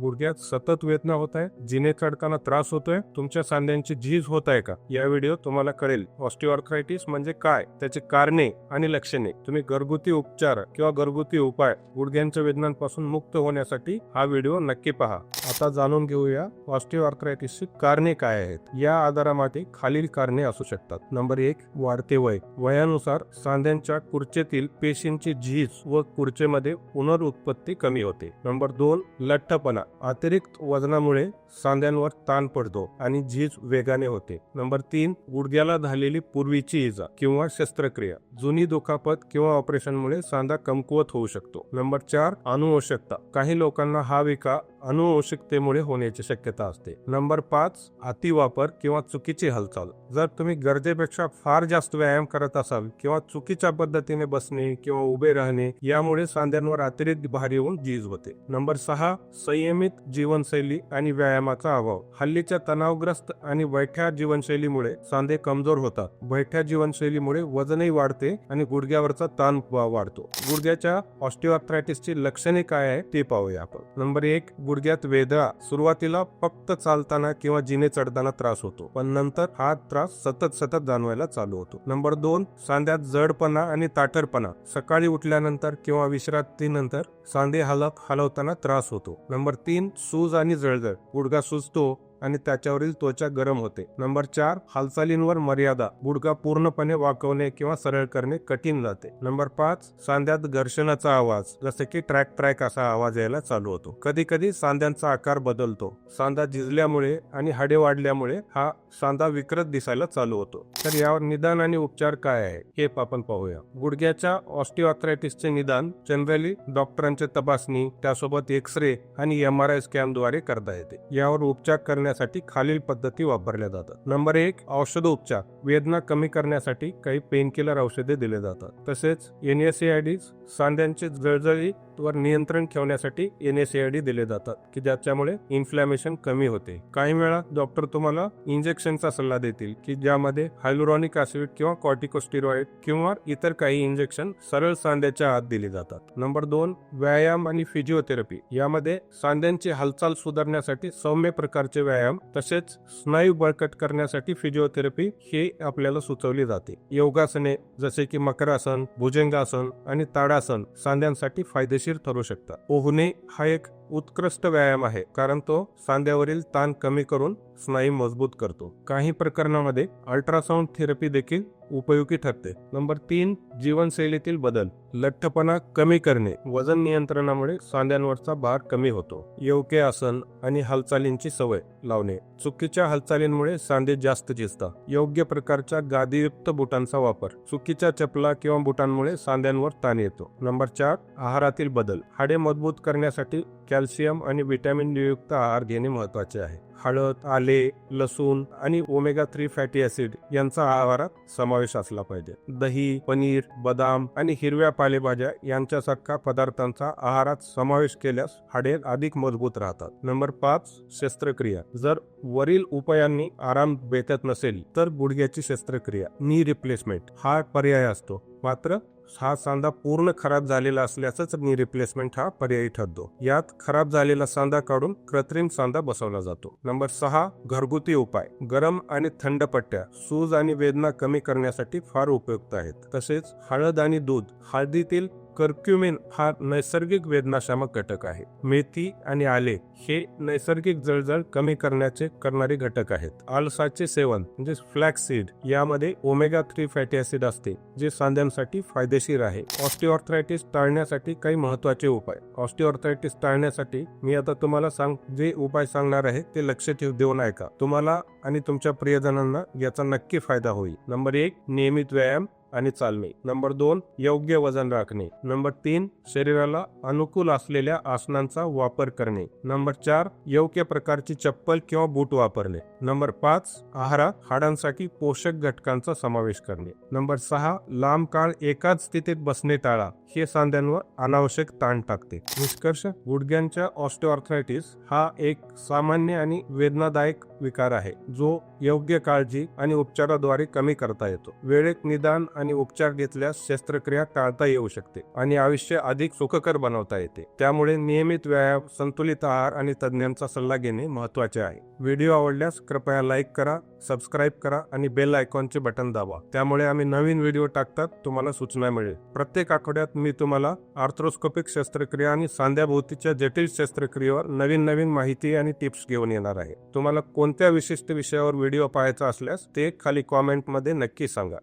गुडघ्यात सतत वेदना होत आहे जिने चढताना त्रास होतोय तुमच्या सांध्यांची झीज होत आहे का? या व्हिडिओ तुम्हाला कळेल. ऑस्टिओआर्थरायटिस म्हणजे काय? त्याची कारणे आणि लक्षणे. तुम्ही घरगुती उपचार किंवा घरगुती उपाय गुडघ्यांच्या वेदनांपासून मुक्त होण्यासाठी हा व्हिडिओ नक्की पहा. आता जाणून घेऊया ऑस्टिओआर्थरायटिसची कारणे काय आहेत. या आजारामध्ये खालील कारणे असू शकतात. नंबर एक वाढते वय. वयानुसार सांध्यांच्या कुर्चेतील पेशींची झीज व कुर्चेमध्ये पुनरुत्पत्ती कमी होते. नंबर दोन लठ्ठपणा. अतिरिक्त वजनामुळे सांध्यांवर ताण पडतो आणि झीज वेगाने होते. नंबर तीन गुडघ्याला झालेली पूर्वीची इजा किंवा शस्त्रक्रिया. जुनी दुखापत किंवा ऑपरेशनमुळे सांधा कमकुवत होऊ शकतो. नंबर चार अनुवंशिकता काही लोकांना हा विकार अनुवंशिकतेमुळे होण्याची शक्यता असते. नंबर पाच अतिवापर किंवा चुकीची हालचाल. जर तुम्ही गरजेपेक्षा फार जास्त व्यायाम करत असाल किंवा चुकीच्या पद्धतीने बसणे किंवा उभे राहणे यामुळे सांध्यांवर अतिरिक्त भार येऊन झीज होते. नंबर सहा संयमित जीवनशैली आणि व्यायामाचा अभाव. हल्लीच्या तणावग्रस्त आणि बैठ्या जीवनशैलीमुळे सांधे कमजोर होतात. बैठ्या जीवनशैलीमुळे वजनही वाढते आणि गुडघ्यावरचा ताण वाढतो. गुडघ्याच्या ऑस्टिओआर्थरायटिसची लक्षणे काय आहे ते पाहूया आपण. नंबर एक गुडघ्यात वेदना सुरुवातीला फक्त चालताना किंवा जिने चढताना त्रास होतो पण नंतर हा त्रास सतत सतत जाणवायला चालू होतो. नंबर दोन सांध्यात जडपणा आणि ताठरपणा. सकाळी उठल्यानंतर किंवा विश्रांतीनंतर सांधे हलक हलवताना त्रास होतो. नंबर तीन सूज आणि जळजळ. गुडघा सुजतो आणि त्याच्यावरील त्वचा गरम होते. नंबर चार हालचालींवर मर्यादा. गुडघा पूर्णपणे वाकवणे किंवा सरळ करणे कठीण जाते. नंबर पाच सांध्यात घर्षणाचा आवाज जसे की ट्रॅक ट्रॅक असा आवाज यायला चालू होतो. कधी कधी सांध्यांचा आकार बदलतो. सांधा झिजल्यामुळे आणि हाडे वाढल्यामुळे हा सांधा विकृत दिसायला चालू होतो. तर यावर निदान आणि उपचार काय आहे हे आपण पाहूया. गुडघ्याच्या ऑस्टिओआर्थरायटिसचे निदान जनरली डॉक्टरांचे तपासणी त्यासोबत एक्स रे आणि एम आर आय स्कॅनद्वारे करता येते. यावर उपचार करणे करण्यासाठी खालील पद्धती वापरल्या जातात. नंबर एक औषधोपचार वेदना कमी करण्यासाठी काही पेनकिलर औषधे दिले जातात. तसेच एनएसएआयडी सांध्यांचे जळजळी वर नियंत्रण ठेवण्यासाठी एनएसएआयडी दिले जातात की ज्याच्यामुळे इन्फ्लॅमेशन कमी होते. काही वेळा डॉक्टर तुम्हाला इंजेक्शनचा सल्ला देतील की ज्यामध्ये हायलुरॉनिक ऍसिड किंवा कॉर्टिकोस्टिरॉइड किंवा इतर काही इंजेक्शन सरळ सांध्याच्या आत दिले जातात. नंबर दोन व्यायाम आणि फिजिओथेरपी यामध्ये सांध्यांची हालचाल सुधारण्यासाठी सौम्य प्रकारचे व्यायाम व्यायाम तसेच स्नायू बळकट करण्यासाठी फिजिओथेरपी हे आपल्याला सुचवली जाते. योगासने जसे की मकरासन भुजंगासन आणि ताडासन सांध्यांसाठी फायदेशीर ठरू शकतात. पोहणे हा एक उत्कृष्ट व्यायाम आहे कारण तो सांध्यावरील ताण कमी करून स्नायू मजबूत करतो. काही प्रकरणामध्ये अल्ट्रासाऊंड थेरपी देखील उपयोगी ठरते. नंबर तीन जीवनशैलीतील बदल. लठ्ठपणा कमी करणे. वजन नियंत्रणामुळे सांध्यांवरचा भार कमी होतो. योग्य आसन आणि हालचालींची सवय लावणे. चुकीच्या हालचालींमुळे सांधे जास्त झिजतात योग्य प्रकारच्या गादीयुक्त बुटांचा वापर. चुकीच्या चपला किंवा बुटांमुळे सांध्यांवर ताण येतो. नंबर चार आहारातील बदल. हाडे मजबूत करण्यासाठी कॅल्शियम आणि व्हिटॅमिन डी युक्त आहार घेणे महत्त्वाचे आहे. हळद आले लसूण आणि ओमेगा थ्री फॅटी ऍसिड यांचा आहारात समावेश असला पाहिजे. दही पनीर बदाम आणि हिरव्या पालेभाज्या यांच्यासारख्या पदार्थांचा आहारात समावेश केल्यास हाडे अधिक मजबूत राहतात. नंबर पाच शस्त्रक्रिया. जर वरील उपायांनी आराम भेटत नसेल तर गुडघ्याची शस्त्रक्रिया नी रिप्लेसमेंट हा पर्याय असतो. मात्र हा सांधा पूर्ण खराब झालेला असल्याचाच नी रिप्लेसमेंट हा पर्यायी ठरतो. यात खराब झालेला सांधा काढून कृत्रिम सांधा बसवला जातो. नंबर सहा घरगुती उपाय. गरम आणि थंड पट्ट्या सूज आणि वेदना कमी करण्यासाठी फार उपयुक्त आहेत. तसेच हळद आणि दूध हळदीतील कर्क्युमिन हा नैसर्गिक वेदनाशामक घटक आहे. मेथी आणि आले हे नैसर्गिक जळजळ कमी करण्याचे करणारे घटक आहेत. आलसाचे सेवन म्हणजे फ्लॅक्स सीड यामध्ये ओमेगा थ्री फॅटी ऍसिड असते जे सांध्यांसाठी फायदेशीर आहे. ऑस्टिओआर्थरायटिस टाळण्यासाठी काही महत्त्वाचे उपाय. ऑस्टिओआर्थरायटिस टाळण्यासाठी मी आता तुम्हाला सांग जे उपाय सांगणार आहे ते लक्ष ठेव देऊन ऐका. तुम्हाला आणि तुमच्या प्रियजनांना याचा नक्की फायदा होईल. नंबर एक नियमित व्यायाम. आणि चालणे. नंबर दोन योग्य वजन राखणे. नंबर तीन शरीराला अनुकूल असलेल्या आसनांचा वापर करणे. नंबर चार योग्य प्रकारची चप्पल किंवा बूट वापरणे. नंबर पाच आहारात हाडांसाठी पोषक घटकांचा समावेश करणे. नंबर सहा लांब काळ एकाच स्थितीत बसणे टाळा. हे सांध्यांवर अनावश्यक ताण टाकते. निष्कर्ष गुडघ्यांच्या ऑस्टिओआर्थरायटिस हा एक सामान्य आणि वेदनादायक विकार आहे जो योग्य काळजी आणि उपचाराद्वारे कमी करता येतो. वेळेत निदान आणि आणि उपचार घेतल्यास शस्त्रक्रिया टाळता येऊ शकते आणि आयुष्य अधिक सुखकर बनवता येते. त्यामुळे नियमित व्यायाम संतुलित आहार आणि तज्ज्ञांचा सल्ला घेणे महत्त्वाचे आहे. व्हिडिओ आवडल्यास कृपया लाईक करा सबस्क्राईब करा आणि बेल आयकॉनचे बटन दाबा. त्यामुळे आम्ही नवीन व्हिडिओ टाकतात तुम्हाला सूचना मिळेल. प्रत्येक आठवड्यात मी तुम्हाला आर्थ्रोस्कोपिक शस्त्रक्रिया आणि सांध्याभोवतीच्या जटिल शस्त्रक्रियेवर नवीन नवीन माहिती आणि टिप्स घेऊन येणार आहे. तुम्हाला कोणत्या विशिष्ट विषयावर व्हिडिओ पाहायचा असल्यास ते खाली कॉमेंटमध्ये नक्की सांगा.